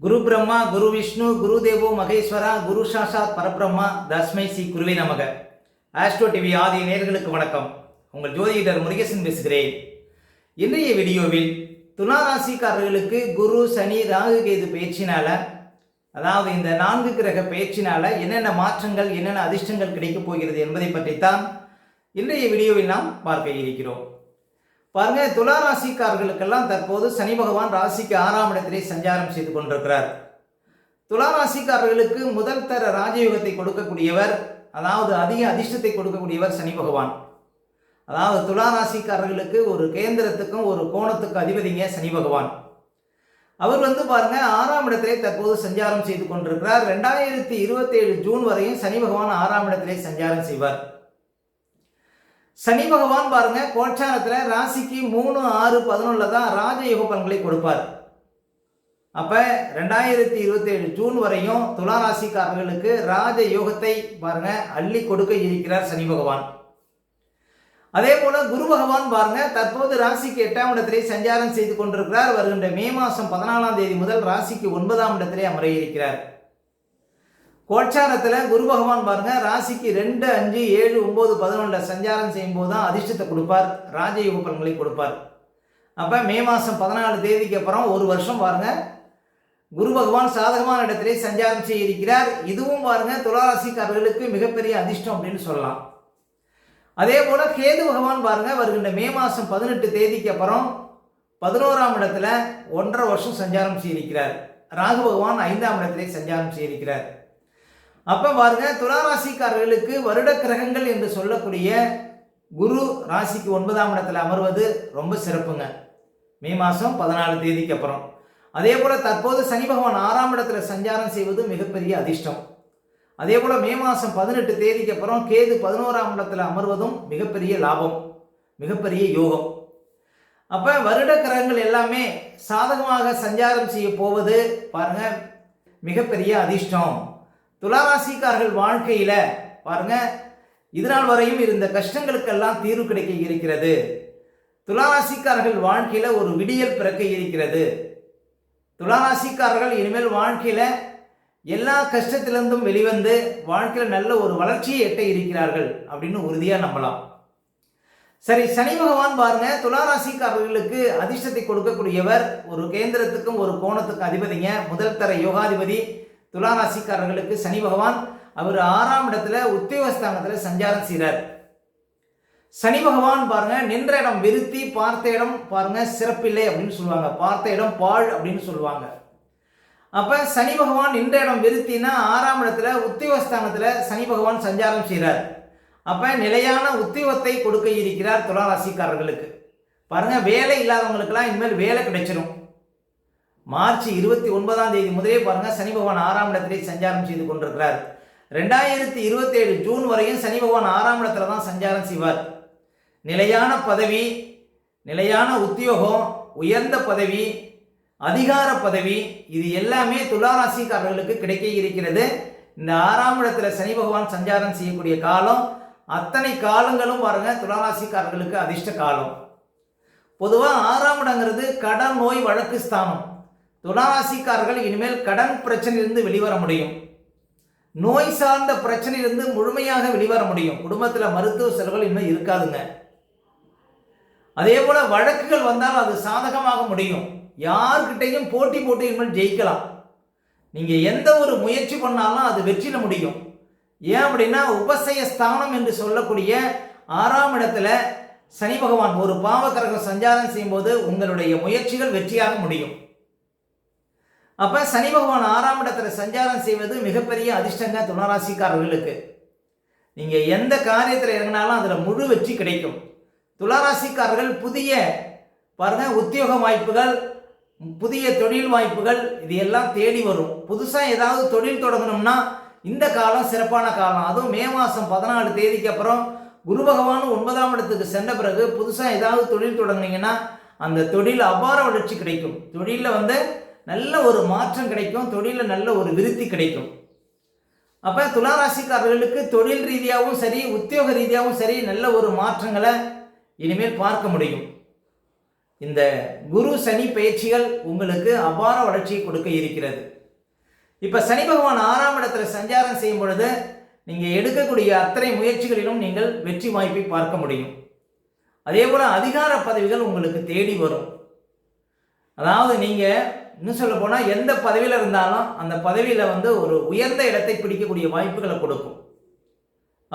குரு பிரம்மா குரு விஷ்ணு குரு தேவோ மகேஸ்வரா குரு சாஷாத் பரபிரம்மா தஸ்மை ஸ்ரீ குருவே நமக. ஆஸ்ட்ரோ டிவி ஆதி நேர்களுக்கு வணக்கம். உங்கள் ஜோதிடர் முருகேசன் பேசுகிறேன். இன்றைய வீடியோவில் துலா ராசிக்காரர்களுக்கு குரு சனி ராகு கேது பயிற்சினால அதாவது இந்த நான்கு கிரக பயிற்சினால என்னென்ன மாற்றங்கள் என்னென்ன அதிர்ஷ்டங்கள் கிடைக்கப் போகிறது என்பதை பற்றித்தான் இன்றைய வீடியோவில் நாம் பார்க்க இருக்கிறோம். பாருங்க துலா ராசிக்காரர்களுக்கெல்லாம் தற்போது சனி பகவான் ராசிக்கு ஆறாம் இடத்திலே சஞ்சாரம் செய்து கொண்டிருக்கிறார். துலா ராசிக்காரர்களுக்கு முதல் தர ராஜயோகத்தை கொடுக்கக்கூடியவர் அதாவது அதிக அதிர்ஷ்டத்தை கொடுக்கக்கூடியவர் சனி பகவான். அதாவது துலா ராசிக்காரர்களுக்கு ஒரு கேந்திரத்துக்கும் ஒரு கோணத்துக்கும் அதிபதிங்க சனி பகவான். அவர் வந்து பாருங்க ஆறாம் இடத்திலே தற்போது சஞ்சாரம் செய்து கொண்டிருக்கிறார். ரெண்டாயிரத்தி இருபத்தேழு ஜூன் வரையும் சனி பகவான் ஆறாம் இடத்திலே சஞ்சாரம் செய்வார். சனி பகவான் பாருங்க கோட்சாரத்தில் ராசிக்கு மூணு ஆறு பதினொன்றில் தான் ராஜயோக பலன்களை கொடுப்பார். அப்போ ரெண்டாயிரத்தி இருபத்தி ஏழு ஜூன் வரையும் துலா ராசிக்காரர்களுக்கு ராஜ யோகத்தை பாருங்க அள்ளி கொடுக்க இருக்கிறார் சனி பகவான். அதே போல குரு பகவான் பாருங்க தற்போது ராசிக்கு எட்டாம் இடத்திலே சஞ்சாரம் செய்து கொண்டிருக்கிறார். வருகின்ற மே மாதம் பதினாலாம் தேதி முதல் ராசிக்கு ஒன்பதாம் இடத்திலே அமர இருக்கிறார். கோட்சாரத்தில் குரு பகவான் பாருங்க ராசிக்கு ரெண்டு அஞ்சு ஏழு ஒம்பது பதினொன்றில் சஞ்சாரம் செய்யும் போது தான் அதிர்ஷ்டத்தை கொடுப்பார். ராஜயோக பலன்களை கொடுப்பார். அப்போ மே மாதம் பதினாலு தேதிக்கு அப்புறம் ஒரு வருஷம் பாருங்க. குரு பகவான் சாதகமான இடத்திலே சஞ்சாரம் செய்ய இருக்கிறார் இதுவும் பாருங்க துளாராசிக்காரர்களுக்கு மிகப்பெரிய அதிர்ஷ்டம் அப்படின்னு சொல்லலாம். அதே போல கேது பகவான் பாருங்க வருகின்ற மே மாதம் பதினெட்டு தேதிக்கு அப்புறம் பதினோராம் இடத்துல ஒன்றரை வருஷம் சஞ்சாரம் செய்திருக்கிறார். ராகு பகவான் ஐந்தாம் இடத்திலே சஞ்சாரம் செய்திருக்கிறார். அப்போ பாருங்க துளாராசிக்காரர்களுக்கு வருட கிரகங்கள் என்று சொல்லக்கூடிய குரு ராசிக்கு ஒன்பதாம் இடத்துல அமர்வது ரொம்ப சிறப்புங்க. மே மாதம் பதினாலு தேதிக்கு அப்புறம். அதே போல் தற்போது சனி பகவான் ஆறாம் இடத்துல சஞ்சாரம் செய்வது மிகப்பெரிய அதிர்ஷ்டம். அதே போல் மே மாதம் பதினெட்டு தேதிக்கு அப்புறம் கேது பதினோராம் இடத்துல அமர்வதும் மிகப்பெரிய லாபம் மிகப்பெரிய யோகம். அப்போ வருட கிரகங்கள் எல்லாமே சாதகமாக சஞ்சாரம் செய்ய போவது பாருங்க மிகப்பெரிய அதிர்ஷ்டம். துளாராசிக்காரர்கள் வாழ்க்கையில் பாருங்க இதனால் வரையும் இருந்த கஷ்டங்களுக்கெல்லாம் தீர்வு கிடைக்க இருக்கிறது. துளாராசிக்காரர்கள் வாழ்க்கையில் ஒரு விடியல் பிறக்க இருக்கிறது. துளாராசிக்காரர்கள் இனிமேல் வாழ்க்கையில் எல்லா கஷ்டத்திலிருந்தும் வெளிவந்து வாழ்க்கையில் நல்ல ஒரு வளர்ச்சியை எட்ட இருக்கிறார்கள் அப்படின்னு உறுதியாக நம்பலாம். சரி சனி பகவான் பாருங்க துளாராசிக்காரர்களுக்கு அதிர்ஷ்டத்தை கொடுக்கக்கூடியவர் ஒரு கேந்திரத்துக்கும் ஒரு கோணத்துக்கும் அதிபதிங்க முதல் தர யோகாதிபதி துளாராசிக்காரர்களுக்கு சனி பகவான் அவர் ஆறாம் இடத்துல உத்தியோகஸ்தானத்தில் சஞ்சாரம் செய்கிறார் சனி பகவான் பாருங்க நின்ற இடம் விருத்தி பார்த்த இடம் பாருங்க சிறப்பில்லை அப்படின்னு சொல்லுவாங்க. பார்த்த இடம் பாழ் அப்படின்னு சொல்லுவாங்க. அப்ப சனி பகவான் நின்ற இடம் விருத்தினா ஆறாம் இடத்துல உத்தியோகஸ்தானத்தில் சனி பகவான் சஞ்சாரம் செய்கிறார் அப்ப நிலையான உத்தியோகத்தை கொடுக்க இருக்கிறார் துளாராசிக்காரர்களுக்கு பாருங்க வேலை இல்லாதவங்களுக்கெல்லாம் இனிமேல் வேலை கிடைச்சிடும் மார்ச் இருபத்தி ஒன்பதாம் தேதி முதலே பாருங்க சனி பகவான் ஆறாம் இடத்திலே சஞ்சாரம் செய்து கொண்டிருக்கிறார். ரெண்டாயிரத்தி இருபத்தி ஏழு ஜூன் வரையும் சனி பகவான் ஆறாம் இடத்துல தான் சஞ்சாரம் செய்வார். நிலையான பதவி நிலையான உத்தியோகம் உயர்ந்த பதவி அதிகார பதவி இது எல்லாமே துளாராசிக்காரர்களுக்கு கிடைக்க இருக்கிறது. இந்த ஆறாம் இடத்துல சனி பகவான் சஞ்சாரம் செய்யக்கூடிய காலம் அத்தனை காலங்களும் பாருங்க துளாராசிக்காரர்களுக்கு அதிர்ஷ்ட காலம். பொதுவாக ஆறாம் இடங்கிறது கடன் நோய் வழக்கு ஸ்தானம். துளாராசிக்காரர்கள் இனிமேல் கடன் பிரச்சனையிலிருந்து வெளிவர முடியும். நோய் சார்ந்த பிரச்சனையிலிருந்து முழுமையாக வெளிவர முடியும். குடும்பத்தில் மருத்துவ செலவுகள் இன்னும் இருக்காதுங்க. அதே போல வழக்குகள் வந்தால் அது சாதகமாக முடியும். யார்கிட்டையும் போட்டி போட்டு இனிமேல் ஜெயிக்கலாம். நீங்க எந்த ஒரு முயற்சி பண்ணாலும் அது வெற்றில முடியும். ஏன் அப்படின்னா உபசய ஸ்தானம் என்று சொல்லக்கூடிய ஆறாம் இடத்துல சனி பகவான் ஒரு பாவக்கரகம் சஞ்சாரம் செய்யும்போது உங்களுடைய முயற்சிகள் வெற்றியாக முடியும். அப்போ சனி பகவான் ஆறாம் இடத்துல சஞ்சாரம் செய்வது மிகப்பெரிய அதிர்ஷ்டங்க துளாராசிக்காரர்களுக்கு. நீங்கள் எந்த காரியத்தில் இறங்கினாலும் அதில் முழு வெற்றி கிடைக்கும். துளாராசிக்காரர்கள் புதிய பாருங்க உத்தியோக வாய்ப்புகள் புதிய தொழில் வாய்ப்புகள் இது எல்லாம் தேடி வரும். புதுசாக ஏதாவது தொழில் தொடங்கணும்னா இந்த காலம் சிறப்பான காலம். அதுவும் மே மாதம் பதினாலு தேதிக்கு அப்புறம் குரு பகவான் ஒன்பதாம் இடத்துக்கு சென்ற பிறகு புதுசாக ஏதாவது தொழில் தொடங்குனீங்கன்னா அந்த தொழில் அபார வளர்ச்சி கிடைக்கும். தொழிலில் வந்து நல்ல ஒரு மாற்றம் கிடைக்கும் தொழிலில் நல்ல ஒரு விருத்தி கிடைக்கும். அப்போ துளாராசிக்காரர்களுக்கு தொழில் ரீதியாகவும் சரி உத்தியோக ரீதியாகவும் சரி நல்ல ஒரு மாற்றங்களை இனிமேல் பார்க்க முடியும். இந்த குரு சனி பயிற்சிகள் உங்களுக்கு அபார வளர்ச்சியை கொடுக்க இருக்கிறது. இப்போ சனி பகவான் ஆறாம் இடத்துல சஞ்சாரம் செய்யும் பொழுது நீங்கள் எடுக்கக்கூடிய அத்தனை முயற்சிகளிலும் நீங்கள் வெற்றி வாய்ப்பை பார்க்க முடியும். அதே போல் அதிகார பதவிகள் உங்களுக்கு தேடி வரும். அதாவது நீங்கள் இன்னும் சொல்ல போனால் எந்த பதவியில் இருந்தாலும் அந்த பதவியில் வந்து ஒரு உயர்ந்த இடத்தை பிடிக்கக்கூடிய வாய்ப்புகளை கொடுக்கும்.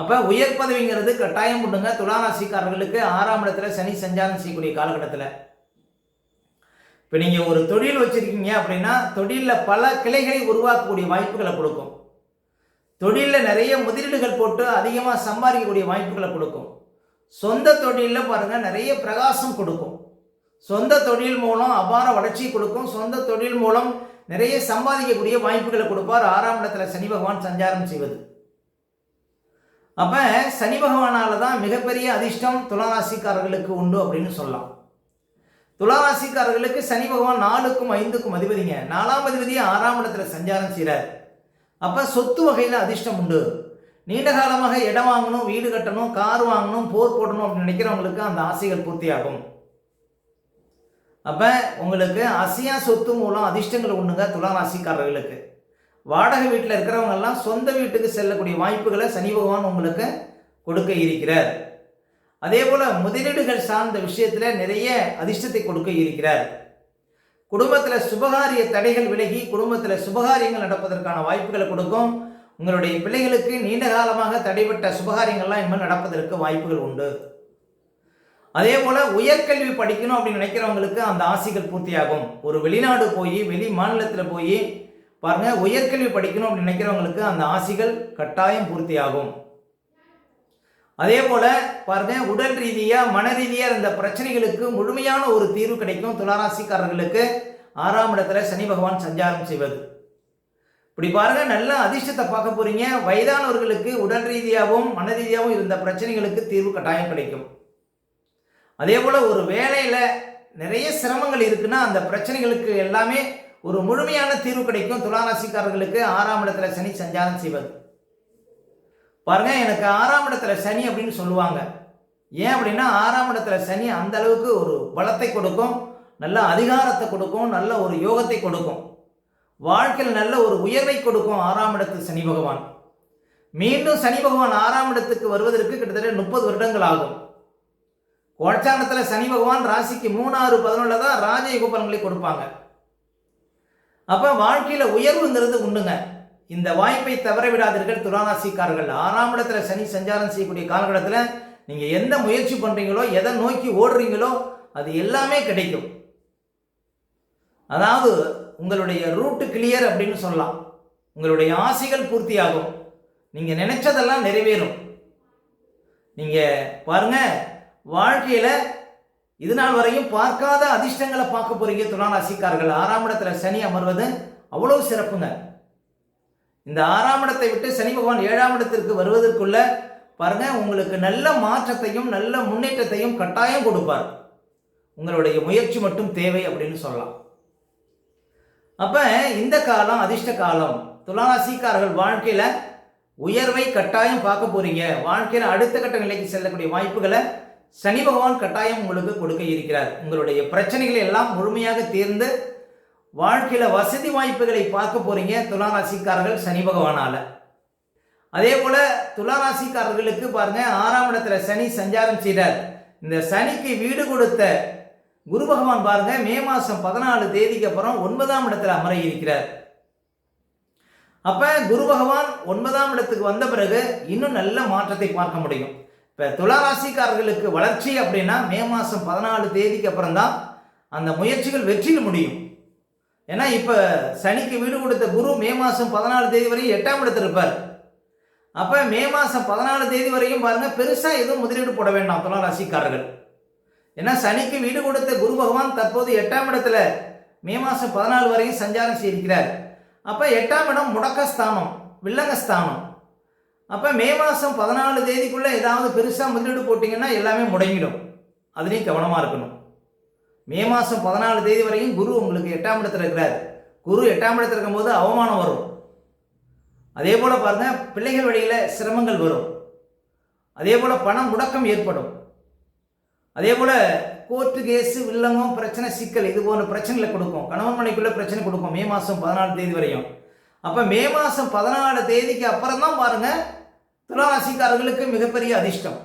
அப்போ உயர் பதவிங்கிறது கட்டாயம் உண்டுங்க. துளாராசிக்காரர்களுக்கு ஆறாம் இடத்துல சனி சஞ்சாரம் செய்யக்கூடிய காலகட்டத்தில். இப்போ நீங்கள் ஒரு தொழில் வச்சுருக்கீங்க அப்படின்னா தொழிலில் பல கிளைகளை உருவாக்கக்கூடிய வாய்ப்புகளை கொடுக்கும். தொழிலில் நிறைய முதலீடுகள் போட்டு அதிகமாக சம்பாதிக்கக்கூடிய வாய்ப்புகளை கொடுக்கும். சொந்த தொழிலில் பாருங்கள் நிறைய பிரகாசம் கொடுக்கும். சொந்த தொழில் மூலம் அபார வளர்ச்சி கொடுக்கும். சொந்த தொழில் மூலம் நிறைய சம்பாதிக்கக்கூடிய வாய்ப்புகளை கொடுப்பார். ஆறாம் இடத்துல சனி பகவான் சஞ்சாரம் செய்வது. அப்போ சனி பகவானால் தான் மிகப்பெரிய அதிர்ஷ்டம் துளாராசிக்காரர்களுக்கு உண்டு அப்படின்னு சொல்லலாம். துளாராசிக்காரர்களுக்கு சனி பகவான் நாலுக்கும் ஐந்துக்கும் அதிபதிங்க. நாலாம் அதிபதியை ஆறாம் இடத்துல சஞ்சாரம் செய்கிறார் அப்போ சொத்து வகையில் அதிர்ஷ்டம் உண்டு. நீண்ட காலமாக இடம் வாங்கணும் வீடு கட்டணும் கார் வாங்கணும் போர் போடணும் அப்படின்னு நினைக்கிறவங்களுக்கு அந்த ஆசைகள் பூர்த்தியாகும். அப்போ உங்களுக்கு அசியா சொத்து மூலம் அதிர்ஷ்டங்கள் உண்டுங்க துளாராசிக்காரர்களுக்கு வாடகை வீட்டில் இருக்கிறவங்கெல்லாம் சொந்த வீட்டுக்கு செல்லக்கூடிய வாய்ப்புகளை சனி பகவான் உங்களுக்கு கொடுக்க இருக்கிறார். அதே போல் முதலீடுகள் சார்ந்த விஷயத்தில் நிறைய அதிர்ஷ்டத்தை கொடுக்க இருக்கிறார். குடும்பத்தில் சுபகாரிய தடைகள் விலகி குடும்பத்தில் சுபகாரியங்கள் நடப்பதற்கான வாய்ப்புகளை கொடுக்கும். உங்களுடைய பிள்ளைகளுக்கு நீண்ட காலமாக தடைப்பட்ட சுபகாரியங்கள்லாம் இனிமேல் நடப்பதற்கு வாய்ப்புகள் உண்டு. அதே போல் உயர்கல்வி படிக்கணும் அப்படின்னு நினைக்கிறவங்களுக்கு அந்த ஆசைகள் பூர்த்தியாகும். ஒரு வெளிநாடு போய் வெளி மாநிலத்தில் போய் பாருங்க உயர்கல்வி படிக்கணும் அப்படின்னு நினைக்கிறவங்களுக்கு அந்த ஆசைகள் கட்டாயம் பூர்த்தியாகும். அதே போல பாருங்க உடல் ரீதியா மன ரீதியா இருந்த பிரச்சனைகளுக்கு முழுமையான ஒரு தீர்வு கிடைக்கும் துளாராசிக்காரர்களுக்கு. ஆறாம் இடத்துல சனி பகவான் சஞ்சாரம் செய்வது. இப்படி பாருங்க நல்ல அதிர்ஷ்டத்தை பார்க்க போறீங்க. வயதானவர்களுக்கு உடல் ரீதியாகவும் மன ரீதியாகவும் இருந்த பிரச்சனைகளுக்கு தீர்வு கட்டாயம் கிடைக்கும். அதே போல் ஒரு வேலையில் நிறைய சிரமங்கள் இருக்குன்னா அந்த பிரச்சனைகளுக்கு எல்லாமே ஒரு முழுமையான தீர்வு கிடைக்கும். துளாராசிக்காரர்களுக்கு ஆறாம் இடத்துல சனி சஞ்சாரம் செய்வது. பாருங்க எனக்கு ஆறாம் இடத்துல சனி அப்படின்னு சொல்லுவாங்க. ஏன் அப்படின்னா ஆறாம் இடத்துல சனி அந்த அளவுக்கு ஒரு பலத்தை கொடுக்கும் நல்ல அதிகாரத்தை கொடுக்கும் நல்ல ஒரு யோகத்தை கொடுக்கும். வாழ்க்கையில் நல்ல ஒரு உயர்வை கொடுக்கும் ஆறாம் இடத்து சனி பகவான். மீண்டும் சனி பகவான் ஆறாம் இடத்துக்கு வருவதற்கு கிட்டத்தட்ட முப்பது வருடங்கள் ஆகும். கோட்சாங்கத்தில் சனி பகவான் ராசிக்கு மூணாறு பதினொன்றில் தான் ராஜயோக பலன்களை கொடுப்பாங்க. அப்போ வாழ்க்கையில் உயர்வுங்கிறது உண்டுங்க. இந்த வாய்ப்பை தவற விடாதீர்கள் துளாராசிக்காரர்கள். ஆறாம் இடத்துல சனி சஞ்சாரம் செய்யக்கூடிய காலகட்டத்தில் நீங்கள் எந்த முயற்சி பண்ணுறீங்களோ எதை நோக்கி ஓடுறீங்களோ அது எல்லாமே கிடைக்கும். அதாவது உங்களுடைய ரூட்டு கிளியர் அப்படின்னு சொல்லலாம். உங்களுடைய ஆசைகள் பூர்த்தியாகும். நீங்கள் நினைச்சதெல்லாம் நிறைவேறும். நீங்கள் பாருங்கள் வாழ்க்கையில் இது நாள் வரையும் பார்க்காத அதிர்ஷ்டங்களை பார்க்க போறீங்க துளாராசிக்காரர்கள். ஆறாம் இடத்துல சனி அமர்வது அவ்வளவு சிறப்புங்க. இந்த ஆறாம் இடத்தை விட்டு சனி பகவான் ஏழாம் இடத்திற்கு வருவதற்குள்ள பாருங்க உங்களுக்கு நல்ல மாற்றத்தையும் நல்ல முன்னேற்றத்தையும் கட்டாயம் கொடுப்பார். உங்களுடைய முயற்சி மட்டும் தேவை அப்படின்னு சொல்லலாம். அப்ப இந்த காலம் அதிர்ஷ்ட காலம் துளாராசிக்காரர்கள் வாழ்க்கையில உயர்வை கட்டாயம் பார்க்க போறீங்க. வாழ்க்கையில அடுத்த கட்ட நிலைக்கு செல்லக்கூடிய வாய்ப்புகளை சனி பகவான் கட்டாயம் உங்களுக்கு கொடுக்க இருக்கிறார். உங்களுடைய பிரச்சனைகளை எல்லாம் முழுமையாக தீர்ந்து வாழ்க்கையில் வசதி வாய்ப்புகளை பார்க்க போறீங்க. துளாராசிக்காரர்கள் சனி பகவானால். அதே போல துளாராசிக்காரர்களுக்கு பாருங்க ஆறாம் இடத்துல சனி சஞ்சாரம் செய்தார். இந்த சனிக்கு வீடு கொடுத்த குரு பகவான் பாருங்க மே மாதம் பதினாலு தேதிக்கு அப்புறம் ஒன்பதாம் இடத்துல அமர இருக்கிறார். அப்ப குரு பகவான் ஒன்பதாம் இடத்துக்கு வந்த பிறகு இன்னும் நல்ல மாற்றத்தை பார்க்க முடியும். இப்போ துளாராசிக்காரர்களுக்கு வளர்ச்சி அப்படின்னா மே மாதம் பதினாலு தேதிக்கு அப்புறம் தான் அந்த முயற்சிகள் வெற்றியில் முடியும். ஏன்னா இப்போ சனிக்கு வீடு கொடுத்த குரு மே மாதம் பதினாலு தேதி வரையும் எட்டாம் இடத்துல இருப்பார். அப்போ மே மாதம் பதினாலு தேதி வரையும் பாருங்கள் பெருசாக எதுவும் முதலீடு போட வேண்டாம் துளாராசிக்காரர்கள். ஏன்னா சனிக்கு வீடு கொடுத்த குரு பகவான் தற்போது எட்டாம் இடத்துல மே மாதம் பதினாலு வரையும் சஞ்சாரம் செய்திருக்கிறார். அப்போ எட்டாம் இடம் முடக்கஸ்தானம் வில்லங்கஸ்தானம். அப்போ மே மாதம் பதினாலு தேதிக்குள்ளே ஏதாவது பெருசாக முதலீடு போட்டிங்கன்னா எல்லாமே முடங்கிடும். அதுலேயும் கவனமாக இருக்கணும். மே மாதம் பதினாலு தேதி வரையும் குரு உங்களுக்கு எட்டாம் இடத்துல இருக்கிறார். குரு எட்டாம் இடத்துல இருக்கும்போது அவமானம் வரும். அதே போல் பாருங்கள் பிள்ளைகள் வழியில் சிரமங்கள் வரும். அதே போல் பணம் முடக்கம் ஏற்படும். அதே போல் கோர்ட்டு கேஸு வில்லங்கம் பிரச்சனை சிக்கல் இது போன்ற பிரச்சனைகளை கொடுக்கும். கணவன் மனைக்குள்ளே பிரச்சனை கொடுக்கும் மே மாதம் பதினாலு தேதி வரையும். அப்போ மே மாதம் பதினாலு தேதிக்கு அப்புறம் தான் பாருங்கள் துளாராசிக்காரர்களுக்கு மிகப்பெரிய அதிர்ஷ்டம்.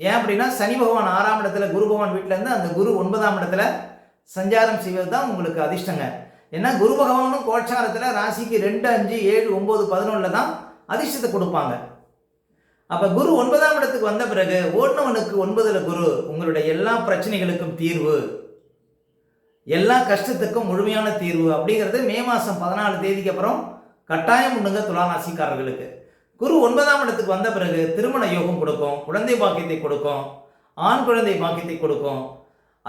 ஏன் அப்படின்னா சனி பகவான் ஆறாம் இடத்துல குரு பகவான் வீட்டில் இருந்து அந்த குரு ஒன்பதாம் இடத்துல சஞ்சாரம் செய்வது தான் உங்களுக்கு அதிர்ஷ்டங்க. ஏன்னா குரு பகவானும் கோட்சாரத்தில் ராசிக்கு ரெண்டு அஞ்சு ஏழு ஒம்பது பதினொன்றில் தான் அதிர்ஷ்டத்தை கொடுப்பாங்க. அப்போ குரு ஒன்பதாம் இடத்துக்கு வந்த பிறகு ஓட்டுனவனுக்கு ஒன்பதில் குரு உங்களுடைய எல்லா பிரச்சனைகளுக்கும் தீர்வு. எல்லா கஷ்டத்துக்கும் முழுமையான தீர்வு அப்படிங்கிறது மே மாதம் பதினாலு தேதிக்கு அப்புறம் கட்டாயம் உண்டுங்க துளாராசிக்காரர்களுக்கு குரு ஒன்பதாம் இடத்துக்கு வந்த பிறகு திருமண யோகம் கொடுக்கும் குழந்தை பாக்கியத்தை கொடுக்கும் ஆண் குழந்தை பாக்கியத்தை கொடுக்கும்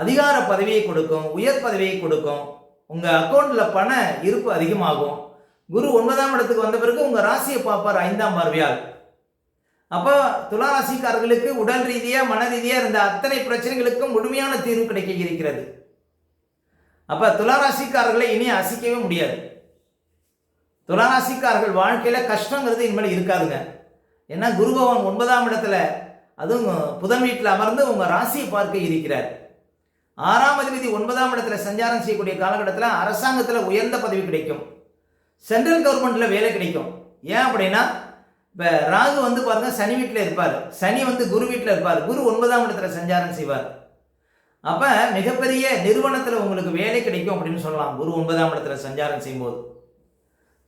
அதிகார பதவியை கொடுக்கும் உயர் பதவியை கொடுக்கும். உங்கள் அக்கௌண்ட்டில் பண இருப்பு அதிகமாகும். குரு ஒன்பதாம் இடத்துக்கு வந்த பிறகு உங்கள் ராசியை பார்ப்பார் ஐந்தாம் பார்வையால். அப்போ துலா ராசிக்காரர்களுக்கு உடல் ரீதியாக மன ரீதியாக இருந்த அத்தனை பிரச்சனைகளுக்கும் முழுமையான தீர்வு கிடைக்க இருக்கிறது. அப்போ துலா ராசிக்காரர்களை இனி அசிக்கவே முடியாது. துலாராசிக்காரர்கள் வாழ்க்கையில் கஷ்டங்கிறது இனிமேல் இருக்காதுங்க. ஏன்னா குரு பகவான் ஒன்பதாம் இடத்துல அதுவும் புதன் வீட்டில் அமர்ந்து உங்கள் ராசியை பார்க்க இருக்கிறார். ஆறாம் அதிபதி ஒன்பதாம் இடத்துல சஞ்சாரம் செய்யக்கூடிய காலகட்டத்தில் அரசாங்கத்தில் உயர்ந்த பதவி கிடைக்கும். சென்ட்ரல் கவர்மெண்ட்டில் வேலை கிடைக்கும். ஏன் அப்படின்னா இப்போ ராகு வந்து பாருங்கள் சனி வீட்டில் இருப்பார். சனி வந்து குரு வீட்டில் இருப்பார். குரு ஒன்பதாம் இடத்துல சஞ்சாரம் செய்வார். அப்போ மிகப்பெரிய நிறுவனத்தில் உங்களுக்கு வேலை கிடைக்கும் அப்படின்னு சொல்லலாம். குரு ஒன்பதாம் இடத்துல சஞ்சாரம் செய்யும்போது.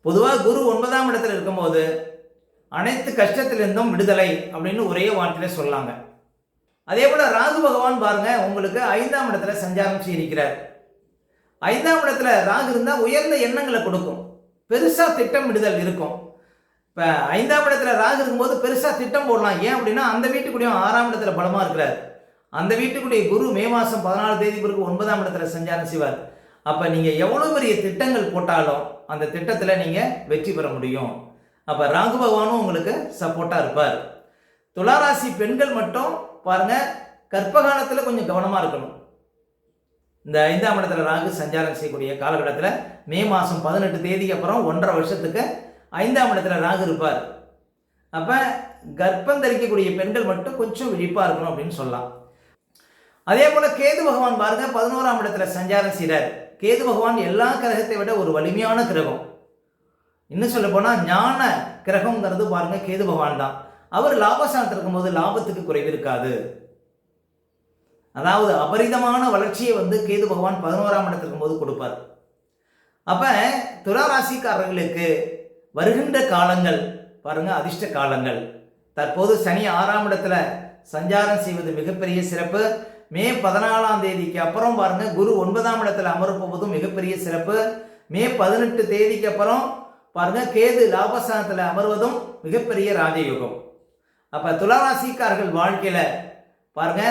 பொதுவாக குரு ஒன்பதாம் இடத்துல இருக்கும்போது அனைத்து கஷ்டத்திலிருந்தும் விடுதலை அப்படின்னு ஒரே வார்த்தையில சொல்லாங்க. அதே போல ராகு பகவான் பாருங்க உங்களுக்கு ஐந்தாம் இடத்துல சஞ்சாரம் செய்திருக்கிறார். ஐந்தாம் இடத்துல ராகு இருந்தால் உயர்ந்த எண்ணங்களை கொடுக்கும். பெருசாக திட்டமிடுதல் இருக்கும். இப்போ ஐந்தாம் இடத்துல ராகு இருக்கும்போது பெருசாக திட்டம் போடலாம். ஏன் அப்படின்னா அந்த வீட்டுக்குடியும் ஆறாம் இடத்துல பலமாக இருக்கிறார். அந்த வீட்டுக்குடைய குரு மே மாதம் பதினாலு தேதி பிறகு ஒன்பதாம் இடத்துல சஞ்சாரம் செய்வார். அப்போ நீங்கள் எவ்வளோ பெரிய திட்டங்கள் போட்டாலும் அந்த திட்டத்தில் நீங்கள் வெற்றி பெற முடியும். அப்போ ராகு பகவானும் உங்களுக்கு சப்போர்ட்டாக இருப்பார். துளாராசி பெண்கள் மட்டும் பாருங்க கற்பகாலத்தில் கொஞ்சம் கவனமாக இருக்கணும். இந்த ஐந்தாம் இடத்துல ராகு சஞ்சாரம் செய்யக்கூடிய காலகட்டத்தில் மே மாதம் பதினெட்டு தேதிக்கு அப்புறம் ஒன்றரை வருஷத்துக்கு ஐந்தாம் இடத்துல ராகு இருப்பார். அப்போ கர்ப்பம் தரிக்கக்கூடிய பெண்கள் மட்டும் கொஞ்சம் விழிப்பாக இருக்கணும் அப்படின்னு சொல்லலாம். அதே போல் கேது பகவான் பாருங்க பதினோராம் இடத்துல சஞ்சாரம் செய்கிறார் கேது பகவான் எல்லா கிரகத்தை விட ஒரு வலிமையான கிரகம். இன்னும் சொல்ல போனால் ஞான கிரகங்கிறது பாருங்க கேது பகவான் தான். அவர் லாபஸ்தானத்தில் இருக்கும்போது லாபத்துக்கு குறைவு இருக்காது. அதாவது அபரிதமான வளர்ச்சியை வந்து கேது பகவான் பதினோராம் இடத்துல இருக்கும்போது கொடுப்பார். அப்போ துளாராசிக்காரர்களுக்கு வருகின்ற காலங்கள் பாருங்க அதிர்ஷ்ட காலங்கள். தற்போது சனி ஆறாம் இடத்துல சஞ்சாரம் செய்வது மிகப்பெரிய சிறப்பு. மே பதினாலாம் தேதிக்கு அப்புறம் பாருங்க குரு ஒன்பதாம் இடத்துல அமரப்போவதும் மிகப்பெரிய சிறப்பு. மே பதினெட்டு தேதிக்கு அப்புறம் பாருங்க கேது லாபஸ்தானத்தில் அமர்வதும் மிகப்பெரிய ராஜயோகம். அப்போ துளாராசிக்காரர்கள் வாழ்க்கையில் பாருங்க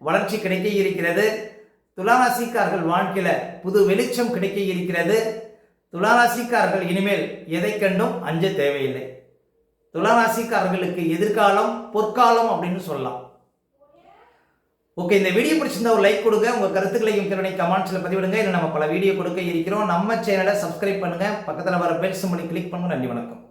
வளர்ச்சி கிடைக்க இருக்கிறது. துளாராசிக்காரர்கள் வாழ்க்கையில் புது வெளிச்சம் கிடைக்க இருக்கிறது. துளாராசிக்காரர்கள் இனிமேல் எதை கண்டும் அஞ்ச தேவையில்லை. துளாராசிக்காரர்களுக்கு எதிர்காலம் பொற்காலம் அப்படின்னு சொல்லலாம். ஓகே இந்த வீடியோ பிடிச்சிருந்தா ஒரு லைக் கொடுங்க. உங்கள் கருத்துக்களையும் திறனை கமெண்ட்ஸில் பதிவிடுங்க. இல்லை நம்ம பல வீடியோ கொடுக்க இருக்கிறோம். நம்ம சேனலை சப்ஸ்கிரைப் பண்ணுங்கள் பக்கத்தில் வர பெல் சிம்பளி கிளிக் பண்ணுங்க. நன்றி வணக்கம்.